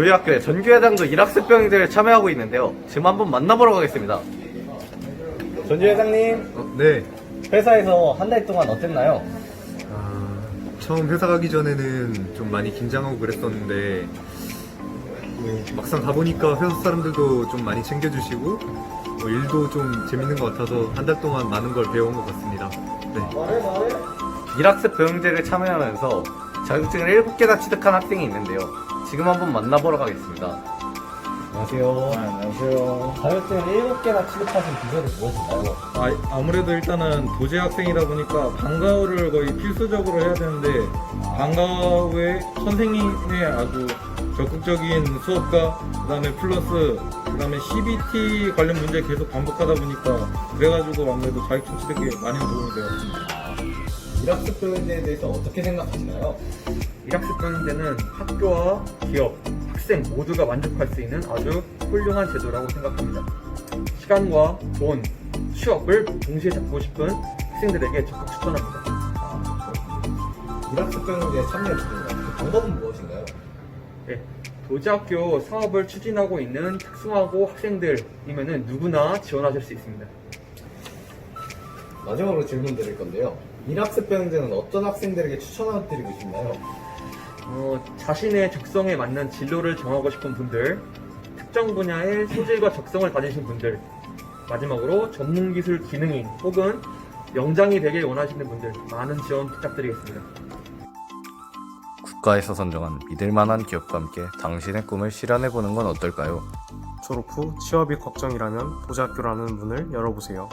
저희 학교에 전교회장도 일학습병들을 참여하고 있는데요. 지금 한번 만나보러 가겠습니다. 전교회장님, 어, 네. 회사에서 한 달 동안 어땠나요? 아, 처음 회사 가기 전에는 좀 많이 긴장하고 그랬었는데 뭐 막상 가보니까 회사 사람들도 좀 많이 챙겨주시고 뭐 일도 좀 재밌는 것 같아서 한 달 동안 많은 걸 배운 것 같습니다. 네. 일학습 병영제를 참여하면서 자격증을 7개나 취득한 학생이 있는데요. 지금 한번 만나보러 가겠습니다. 안녕하세요. 안녕하세요. 자격증을 7개나 취득하신 비결이 무엇인가요? 아, 아무래도 일단은 도제 학생이다 보니까 방과후를 거의 필수적으로 해야 되는데 방과후에 선생님의 아주 적극적인 수업과 그다음에 플러스 그다음에 CBT 관련 문제 계속 반복하다 보니까 그래가지고 아무래도 자격증 취득에 많이 도움이 되었습니다. 일학습 병영제에 대해서 어떻게 생각하시나요? 일학습병제는 학교와 기업, 학생 모두가 만족할 수 있는 아주 훌륭한 제도라고 생각합니다. 시간과 돈, 취업을 동시에 잡고 싶은 학생들에게 적극 추천합니다. 일학습 병영제에 참여해 주신다. 그 방법은 무엇인가요? 네, 도지학교 사업을 추진하고 있는 특성화고 학생들이면 누구나 지원하실 수 있습니다. 마지막으로 질문 드릴 건데요. 일학습 병영제는 어떤 학생들에게 추천해드리고 싶나요? 어, 자신의 적성에 맞는 진로를 정하고 싶은 분들, 특정 분야의 소질과 적성을 가지신 분들, 마지막으로 전문기술 기능인 혹은 영장이 되길 원하시는 분들 많은 지원 부탁드리겠습니다. 국가에서 선정한 믿을 만한 기업과 함께 당신의 꿈을 실현해 보는 건 어떨까요? 졸업 후 취업이 걱정이라면 도제학교라는 문을 열어보세요.